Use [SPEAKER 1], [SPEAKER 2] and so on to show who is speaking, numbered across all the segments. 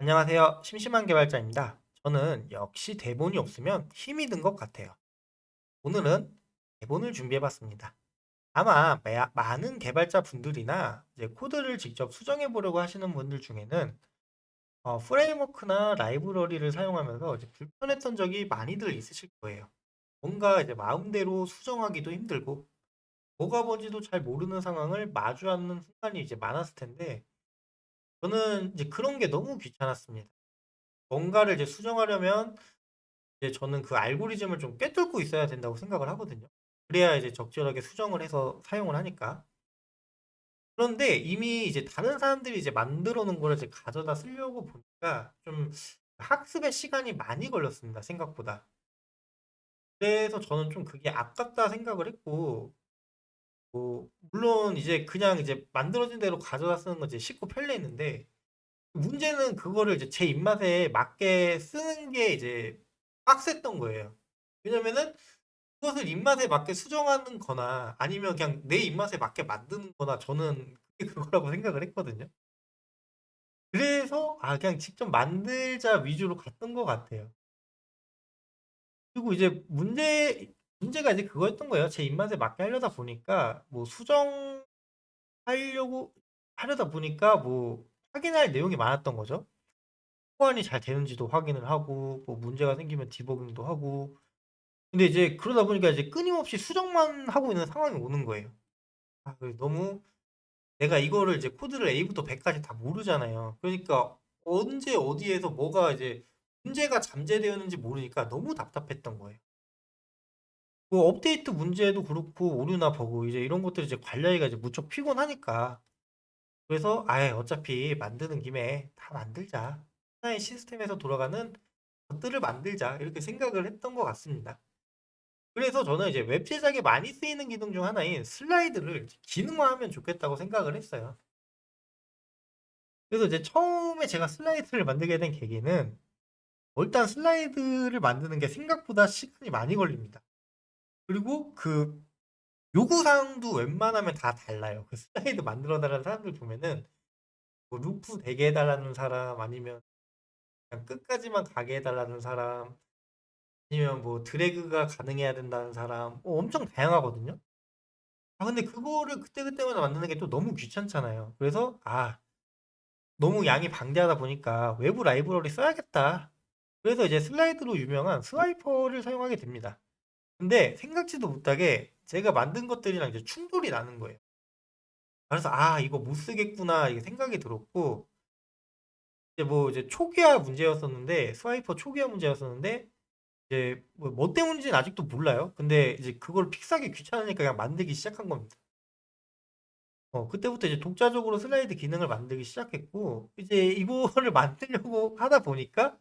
[SPEAKER 1] 안녕하세요. 심심한 개발자입니다. 저는 역시 대본이 없으면 힘이 든 것 같아요. 오늘은 대본을 준비해봤습니다. 아마 매- 많은 개발자 분들이나 이제 코드를 직접 수정해 보려고 하시는 분들 중에는 어, 프레임워크나 라이브러리를 사용하면서 이제 불편했던 적이 많이들 있으실 거예요. 뭔가 이제 마음대로 수정하기도 힘들고 뭐가 뭔지도 잘 모르는 상황을 마주하는 순간이 이제 많았을 텐데 저는 이제 그런 게 너무 귀찮았습니다. 뭔가를 이제 수정하려면 이제 저는 그 알고리즘을 좀 꿰뚫고 있어야 된다고 생각을 하거든요. 그래야 이제 적절하게 수정을 해서 사용을 하니까. 그런데 이미 이제 다른 사람들이 이제 만들어 놓은 거를 이제 가져다 쓰려고 보니까 좀 학습에 시간이 많이 걸렸습니다, 생각보다. 그래서 저는 좀 그게 아깝다 생각을 했고, 뭐, 물론 이제 그냥 이제 만들어진 대로 가져다 쓰는 건 이제 쉽고 편리했는데, 문제는 그거를 이제 제 입맛에 맞게 쓰는 게 이제 빡셌던 거예요. 왜냐면은 그것을 입맛에 맞게 수정하는 거나 아니면 그냥 내 입맛에 맞게 만드는 거나 저는 그게 그거라고 생각을 했거든요. 그래서 아 그냥 직접 만들자 위주로 갔던 것 같아요. 그리고 이제 문제 문제가 이제 그거였던 거예요. 제 입맛에 맞게 하려다 보니까 뭐 수정 하려고 하려다 보니까 뭐 확인할 내용이 많았던 거죠. 호환이 잘 되는지도 확인을 하고 뭐 문제가 생기면 디버깅도 하고 근데 이제 그러다 보니까 이제 끊임없이 수정만 하고 있는 상황이 오는 거예요. 아, 너무 내가 이거를 이제 코드를 A부터 100까지 다 모르잖아요. 그러니까 언제 어디에서 뭐가 이제 문제가 잠재되었는지 모르니까 너무 답답했던 거예요. 뭐 업데이트 문제도 그렇고 오류나 버그 이제 이런 것들 이제 관리하기가 이제 무척 피곤하니까 그래서 아예 어차피 만드는 김에 다 만들자. 하나의 시스템에서 돌아가는 것들을 만들자. 이렇게 생각을 했던 것 같습니다. 그래서 저는 이제 웹 제작에 많이 쓰이는 기능 중 하나인 슬라이드를 기능화하면 좋겠다고 생각을 했어요. 그래서 이제 처음에 제가 슬라이드를 만들게 된 계기는 일단 슬라이드를 만드는 게 생각보다 시간이 많이 걸립니다. 그리고 그 요구사항도 웬만하면 다 달라요. 그 슬라이드 만들어 달라는 사람들 보면은 뭐 루프 되게 해달라는 사람 아니면 그냥 끝까지만 가게 해달라는 사람 아니면 뭐 드래그가 가능해야 된다는 사람 뭐 엄청 다양하거든요. 아 근데 그거를 그때그때마다 만드는 게 또 너무 귀찮잖아요. 그래서 아 너무 양이 방대하다 보니까 외부 라이브러리 써야겠다. 그래서 이제 슬라이드로 유명한 스와이퍼를 사용하게 됩니다. 근데 생각지도 못하게 제가 만든 것들이랑 이제 충돌이 나는 거예요. 그래서 아 이거 못 쓰겠구나 이게 생각이 들었고 이제 뭐 이제 초기화 문제였었는데 스와이퍼 초기화 문제였었는데 이제 뭐, 뭐 때문인지는 아직도 몰라요. 근데 이제 그걸 픽스하기 귀찮으니까 그냥 만들기 시작한 겁니다. 어, 그때부터 이제 독자적으로 슬라이드 기능을 만들기 시작했고, 이제 이거를 만들려고 하다 보니까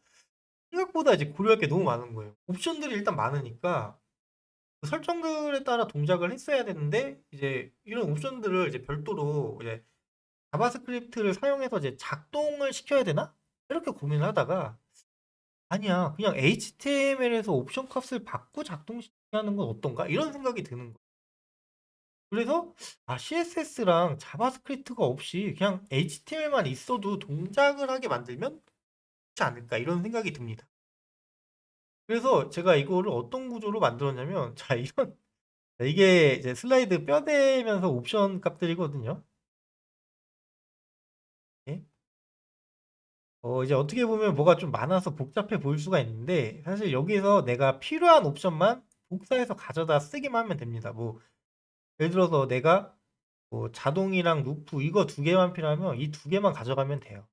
[SPEAKER 1] 생각보다 이제 고려할 게 너무 많은 거예요. 옵션들이 일단 많으니까 그 설정들에 따라 동작을 했어야 되는데, 이제 이런 옵션들을 이제 별도로 이제 자바스크립트를 사용해서 이제 작동을 시켜야 되나? 이렇게 고민을 하다가, 아니야, 그냥 HTML에서 옵션 값을 받고 작동시키게 하는 건 어떤가? 이런 생각이 드는 거예요. 그래서 아 CSS랑 자바스크립트가 없이 그냥 HTML만 있어도 동작을 하게 만들면 좋지 않을까 이런 생각이 듭니다. 그래서 제가 이거를 어떤 구조로 만들었냐면 자 이런 이게 이제 슬라이드 뼈대면서 옵션 값들이거든요. 예? 어 이제 어떻게 보면 뭐가 좀 많아서 복잡해 보일 수가 있는데 사실 여기서 내가 필요한 옵션만 복사해서 가져다 쓰기만 하면 됩니다. 뭐 예를 들어서 내가 뭐 자동이랑 루프 이거 두 개만 필요하면 이 두 개만 가져가면 돼요.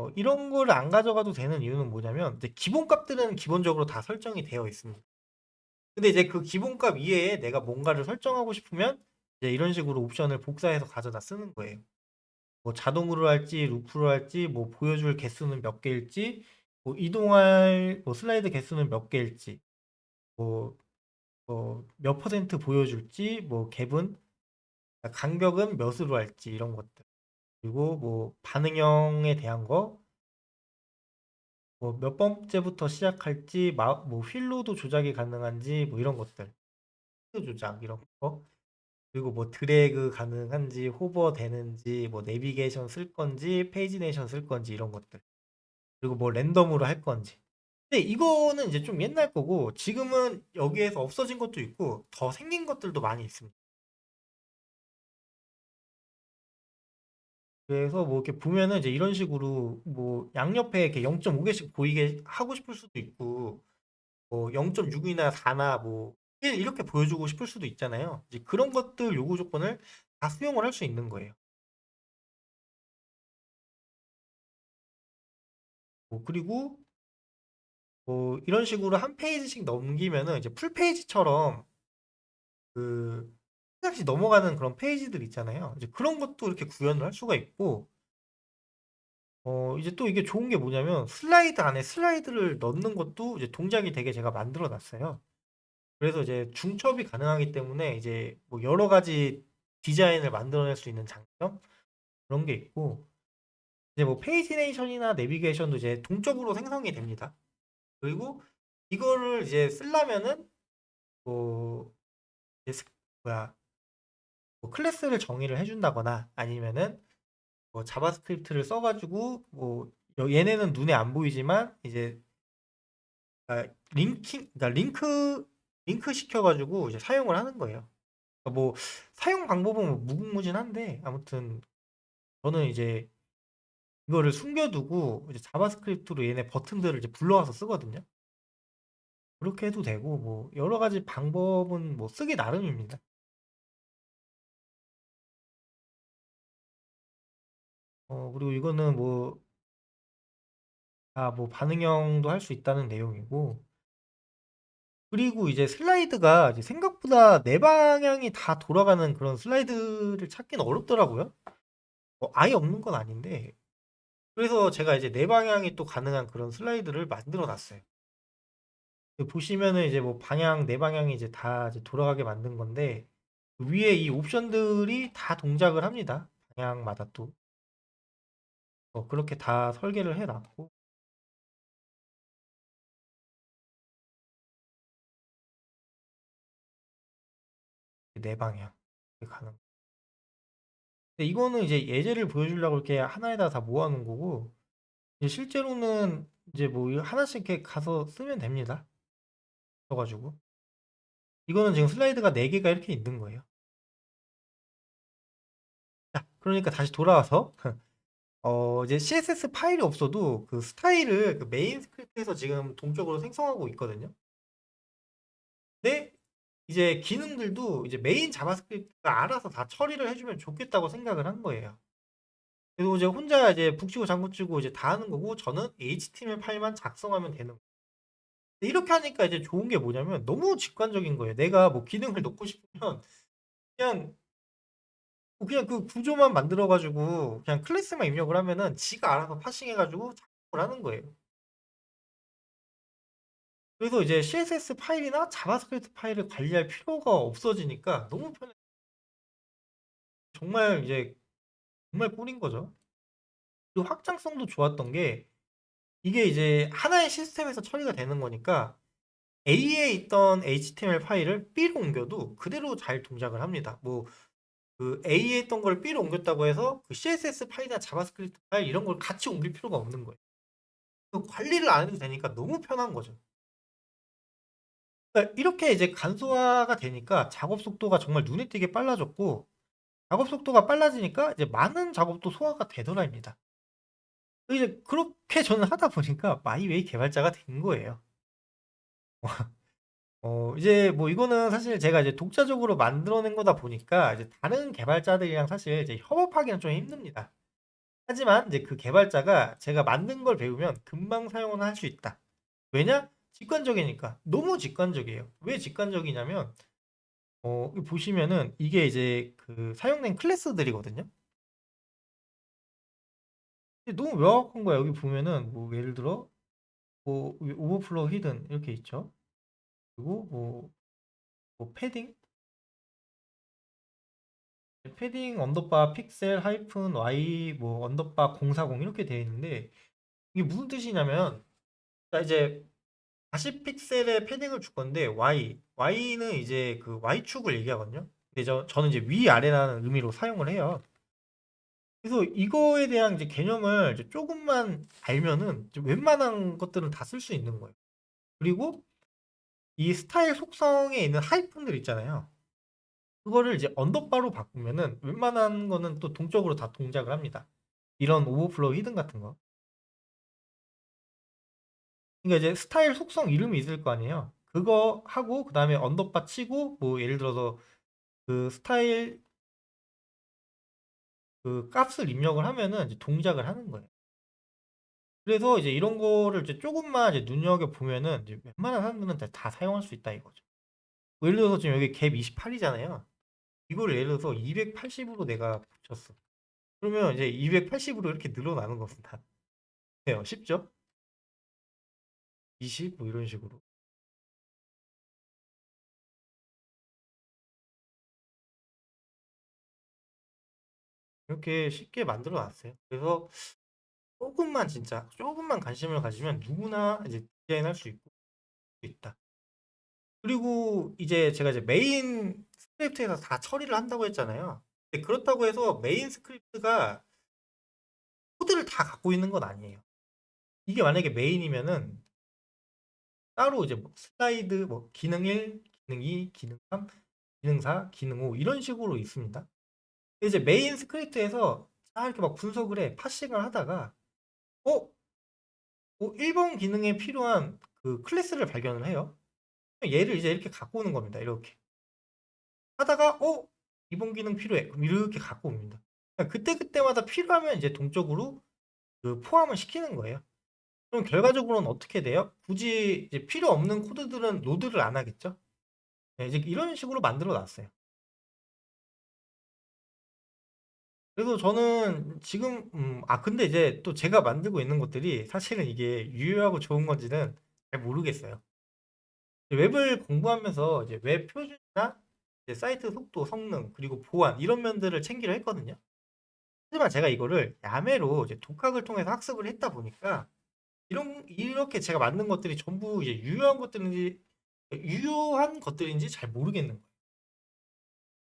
[SPEAKER 1] 어, 이런 거를 안 가져가도 되는 이유는 뭐냐면 이제 기본값들은 기본적으로 다 설정이 되어 있습니다. 근데 이제 그 기본값 이외에 내가 뭔가를 설정하고 싶으면 이제 이런 식으로 옵션을 복사해서 가져다 쓰는 거예요. 뭐 자동으로 할지 루프로 할지 뭐 보여줄 개수는 몇 개일지 뭐 이동할 뭐 슬라이드 개수는 몇 개일지 뭐뭐몇 퍼센트 보여줄지 뭐 갭은 간격은 몇으로 할지 이런 것들 그리고 뭐 반응형에 대한 거 뭐 몇 번째부터 시작할지 마, 뭐 휠로도 조작이 가능한지 뭐 이런 것들 휠 조작 이런 거 그리고 뭐 드래그 가능한지, 호버 되는지, 뭐 내비게이션 쓸 건지, 페이지네이션 쓸 건지 이런 것들. 그리고 뭐 랜덤으로 할 건지. 근데 이거는 이제 좀 옛날 거고 지금은 여기에서 없어진 것도 있고 더 생긴 것들도 많이 있습니다. 그래서 뭐 이렇게 보면은 이제 이런 식으로 뭐 양옆에 이렇게 0.5개씩 보이게 하고 싶을 수도 있고 뭐 0.6이나 4나 뭐 1 이렇게 보여주고 싶을 수도 있잖아요. 이제 그런 것들 요구 조건을 다 수용을 할 수 있는 거예요. 뭐 그리고 뭐 이런 식으로 한 페이지씩 넘기면은 이제 풀 페이지처럼 그 한 장씩 넘어가는 그런 페이지들 있잖아요. 이제 그런 것도 이렇게 구현을 할 수가 있고 어 이제 또 이게 좋은 게 뭐냐면 슬라이드 안에 슬라이드를 넣는 것도 이제 동작이 되게 제가 만들어 놨어요. 그래서 이제 중첩이 가능하기 때문에 이제 뭐 여러 가지 디자인을 만들어낼 수 있는 장점 그런 게 있고 이제 뭐 페이지네이션이나 내비게이션도 이제 동적으로 생성이 됩니다. 그리고 이거를 이제 쓰려면은 뭐 이제 스- 뭐야 뭐 클래스를 정의를 해준다거나 아니면은 뭐 자바스크립트를 써가지고 뭐 여- 얘네는 눈에 안 보이지만 이제 그러니까 링킹 그러니까 링크 링크 시켜가지고 이제 사용을 하는 거예요. 그러니까 뭐 사용 방법은 뭐 무궁무진한데 아무튼 저는 이제 이거를 숨겨두고 이제 자바스크립트로 얘네 버튼들을 이제 불러와서 쓰거든요. 그렇게 해도 되고 뭐 여러 가지 방법은 뭐 쓰기 나름입니다. 어 그리고 이거는 뭐 아 뭐 반응형도 할 수 있다는 내용이고 그리고 이제 슬라이드가 이제 생각보다 네 방향이 다 돌아가는 그런 슬라이드를 찾기는 어렵더라고요. 뭐 아예 없는 건 아닌데 그래서 제가 이제 네 방향이 또 가능한 그런 슬라이드를 만들어 놨어요. 보시면은 이제 뭐 방향 네 방향이 이제 다 이제 돌아가게 만든 건데 위에 이 옵션들이 다 동작을 합니다. 방향마다 또 어, 그렇게 다 설계를 해놨고 네 방향 가능. 근데 이거는 이제 예제를 보여주려고 이렇게 하나에다 다 모아놓은 거고 이제 실제로는 이제 뭐 하나씩 이렇게 가서 쓰면 됩니다. 써가지고 이거는 지금 슬라이드가 4개가 이렇게 있는 거예요. 자, 그러니까 다시 돌아와서 어, 이제 CSS 파일이 없어도 그 스타일을 그 메인 스크립트에서 지금 동적으로 생성하고 있거든요. 근데 이제 기능들도 이제 메인 자바스크립트가 알아서 다 처리를 해주면 좋겠다고 생각을 한 거예요. 그리고 이제 혼자 이제 북치고 장구치고 이제 다 하는 거고 저는 HTML 파일만 작성하면 되는 거예요. 이렇게 하니까 이제 좋은 게 뭐냐면 너무 직관적인 거예요. 내가 뭐 기능을 넣고 싶으면 그냥 뭐 그냥 그 구조만 만들어가지고 그냥 클래스만 입력을 하면은 지가 알아서 파싱해가지고 작성을 하는 거예요. 그래서 이제 CSS 파일이나 자바스크립트 파일을 관리할 필요가 없어지니까 너무 편해. 정말 이제 정말 꿀인 거죠. 그리고 확장성도 좋았던 게 이게 이제 하나의 시스템에서 처리가 되는 거니까 A에 있던 HTML 파일을 B로 옮겨도 그대로 잘 동작을 합니다. 뭐 그 A에 있던 걸 B로 옮겼다고 해서 그 CSS 파일이나 자바스크립트 파일 이런 걸 같이 옮길 필요가 없는 거예요. 그 관리를 안 해도 되니까 너무 편한 거죠. 그러니까 이렇게 이제 간소화가 되니까 작업 속도가 정말 눈에 띄게 빨라졌고 작업 속도가 빨라지니까 이제 많은 작업도 소화가 되더라입니다. 이제 그렇게 저는 하다 보니까 마이웨이 개발자가 된 거예요. 어, 이제 뭐 이거는 사실 제가 이제 독자적으로 만들어낸 거다 보니까 이제 다른 개발자들이랑 사실 이제 협업하기는 좀 힘듭니다. 하지만 이제 그 개발자가 제가 만든 걸 배우면 금방 사용은 할 수 있다. 왜냐? 직관적이니까. 너무 직관적이에요. 왜 직관적이냐면, 어, 보시면은 이게 이제 그 사용된 클래스들이거든요. 너무 명확한 거야. 여기 보면은 뭐 예를 들어 뭐 오버플로우 히든 이렇게 있죠. 그리고 뭐, 뭐 패딩 패딩 언더바 픽셀 하이픈 y 뭐 언더바 040 이렇게 되어 있는데 이게 무슨 뜻이냐면 자 이제 40 픽셀의 패딩을 줄 건데 y y는 이제 그 y축을 얘기하거든요. 근데 저, 저는 이제 위아래라는 의미로 사용을 해요. 그래서 이거에 대한 이제 개념을 이제 조금만 알면은 웬만한 것들은 다 쓸 수 있는 거예요. 그리고 이 스타일 속성에 있는 하이픈들 있잖아요. 그거를 이제 언더바로 바꾸면은 웬만한 거는 또 동적으로 다 동작을 합니다. 이런 오버플로우 히든 같은 거. 그러니까 이제 스타일 속성 이름이 있을 거 아니에요. 그거 하고 그 다음에 언더바 치고 뭐 예를 들어서 그 스타일 그 값을 입력을 하면은 이제 동작을 하는 거예요. 그래서 이제 이런 거를 이제 조금만 이제 눈여겨 보면은 이제 웬만한 사람들은 다, 다 사용할 수 있다 이거죠. 뭐 예를 들어서 지금 여기 갭 28이잖아요. 이거를 예를 들어서 280으로 내가 붙였어. 그러면 이제 280으로 이렇게 늘어나는 겁니다. 돼요. 쉽죠? 20 뭐 이런 식으로. 이렇게 쉽게 만들어 놨어요. 그래서 조금만 진짜 조금만 관심을 가지면 누구나 이제 디자인할 수 있고 있다. 그리고 이제 제가 이제 메인 스크립트에서 다 처리를 한다고 했잖아요. 그렇다고 해서 메인 스크립트가 코드를 다 갖고 있는 건 아니에요. 이게 만약에 메인이면은 따로 이제 뭐 슬라이드 뭐 기능 1, 기능 2, 기능 3, 기능 4, 기능 5 이런 식으로 있습니다. 이제 메인 스크립트에서 딱 이렇게 막 분석을 해 파싱을 하다가 어? 어 1번 기능에 필요한 그 클래스를 발견을 해요. 얘를 이제 이렇게 갖고 오는 겁니다. 이렇게 하다가 어? 2번 기능 필요해. 그럼 이렇게 갖고 옵니다. 그러니까 그때그때마다 필요하면 이제 동적으로 그 포함을 시키는 거예요. 그럼 결과적으로는 어떻게 돼요? 굳이 이제 필요 없는 코드들은 로드를 안 하겠죠? 네, 이제 이런 식으로 만들어 놨어요. 그래서 저는 지금 음, 아 근데 이제 또 제가 만들고 있는 것들이 사실은 이게 유효하고 좋은 건지는 잘 모르겠어요. 웹을 공부하면서 이제 웹 표준이나 이제 사이트 속도, 성능, 그리고 보안 이런 면들을 챙기려 했거든요. 하지만 제가 이거를 야매로 이제 독학을 통해서 학습을 했다 보니까 이런 이렇게 제가 만든 것들이 전부 이제 유효한 것들인지 유효한 것들인지 잘 모르겠는 거예요.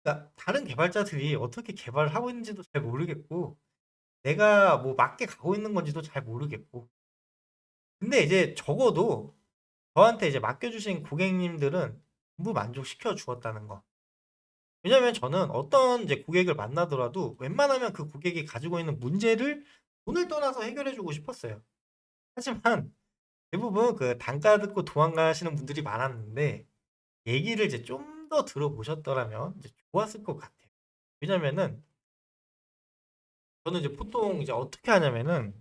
[SPEAKER 1] 그러니까 다른 개발자들이 어떻게 개발을 하고 있는지도 잘 모르겠고 내가 뭐 맞게 가고 있는 건지도 잘 모르겠고 근데 이제 적어도 저한테 이제 맡겨주신 고객님들은 전부 만족시켜 주었다는 거. 왜냐면 저는 어떤 이제 고객을 만나더라도 웬만하면 그 고객이 가지고 있는 문제를 돈을 떠나서 해결해 주고 싶었어요. 하지만 대부분 그 단가 듣고 도망가시는 분들이 많았는데 얘기를 이제 좀 더 들어보셨더라면 좋았을 것 같아요. 왜냐면은 저는 이제 보통 이제 어떻게 하냐면은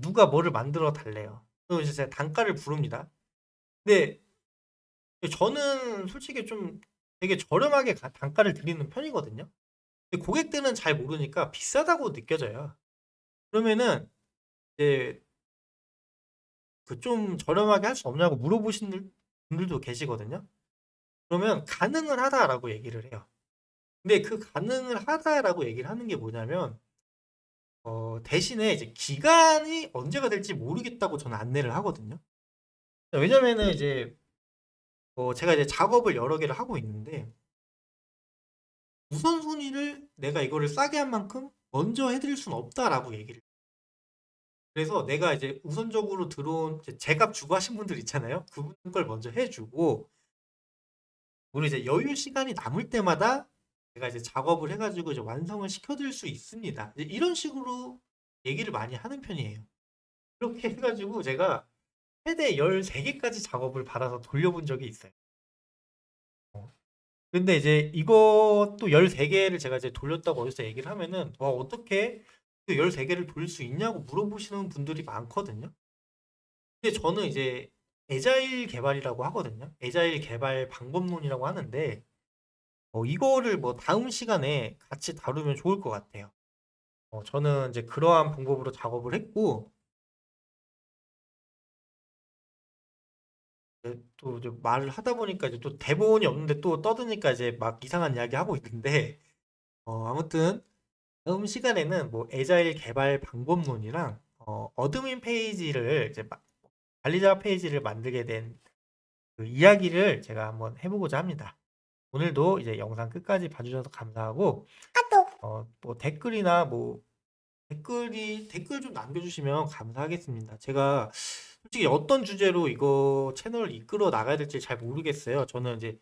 [SPEAKER 1] 누가 뭐를 만들어 달래요. 그럼 이제 제가 단가를 부릅니다. 근데 저는 솔직히 좀 되게 저렴하게 가- 단가를 드리는 편이거든요. 근데 고객들은 잘 모르니까 비싸다고 느껴져요. 그러면은 이제 그 좀 저렴하게 할 수 없냐고 물어보시는 분들도 계시거든요. 그러면 가능을 하다라고 얘기를 해요. 근데 그 가능을 하다라고 얘기를 하는 게 뭐냐면 어, 대신에 이제 기간이 언제가 될지 모르겠다고 저는 안내를 하거든요. 왜냐면은 이제 어, 제가 이제 작업을 여러 개를 하고 있는데 우선순위를 내가 이거를 싸게 한 만큼 먼저 해드릴 수는 없다라고 얘기를. 그래서 내가 이제 우선적으로 들어온 제값 주고 하신 분들 있잖아요. 그분 걸 먼저 해주고 우리 이제 여유 시간이 남을 때마다 제가 이제 작업을 해가지고 이제 완성을 시켜드릴 수 있습니다. 이런 식으로 얘기를 많이 하는 편이에요. 그렇게 해가지고 제가 최대 13개까지 작업을 받아서 돌려본 적이 있어요. 어. 근데 이제 이것도 13개를 제가 이제 돌렸다고 어디서 얘기를 하면은 와 어떻게 그 13개를 돌릴 수 있냐고 물어보시는 분들이 많거든요. 근데 저는 이제 에자일 개발이라고 하거든요. 에자일 개발 방법론이라고 하는데 어, 이거를 뭐 다음 시간에 같이 다루면 좋을 것 같아요. 어, 저는 이제 그러한 방법으로 작업을 했고 네, 또 이제 말을 하다 보니까 이제 또 대본이 없는데 또 떠드니까 이제 막 이상한 이야기 하고 있는데 어, 아무튼 다음 시간에는 뭐 에자일 개발 방법론이랑 어, 어드민 페이지를 이제 마- 관리자 페이지를 만들게 된 그 이야기를 제가 한번 해보고자 합니다. 오늘도 이제 영상 끝까지 봐주셔서 감사하고 어, 뭐 댓글이나 뭐 댓글이 댓글 좀 남겨주시면 감사하겠습니다. 제가 솔직히 어떤 주제로 이거 채널을 이끌어 나가야 될지 잘 모르겠어요. 저는 이제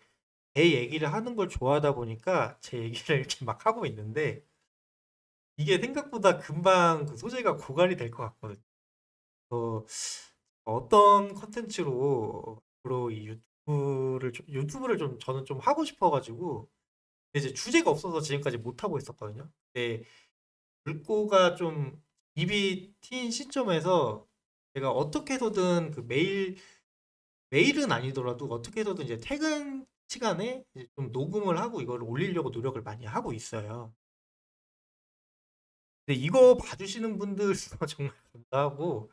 [SPEAKER 1] 제 얘기를 하는 걸 좋아하다 보니까 제 얘기를 이렇게 막 하고 있는데 이게 생각보다 금방 그 소재가 고갈이 될 것 같거든요. 어, 어떤 컨텐츠로 앞으로 이 유튜브를 좀, 유튜브를 좀 저는 좀 하고 싶어가지고 이제 주제가 없어서 지금까지 못 하고 있었거든요. 근데 물꼬가 좀 입이 튄 시점에서 제가 어떻게 해서든 그 메일 메일은 아니더라도 어떻게 해서든 이제 퇴근 시간에 이제 좀 녹음을 하고 이걸 올리려고 노력을 많이 하고 있어요. 근데 이거 봐주시는 분들 정말 감사하고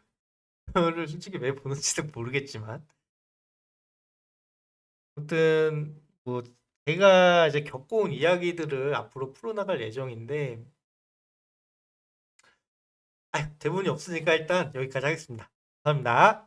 [SPEAKER 1] 저를 솔직히 왜 보는지도 모르겠지만 아무튼 뭐 제가 이제 겪어온 이야기들을 앞으로 풀어나갈 예정인데 아 대본이 없으니까 일단 여기까지 하겠습니다. 감사합니다.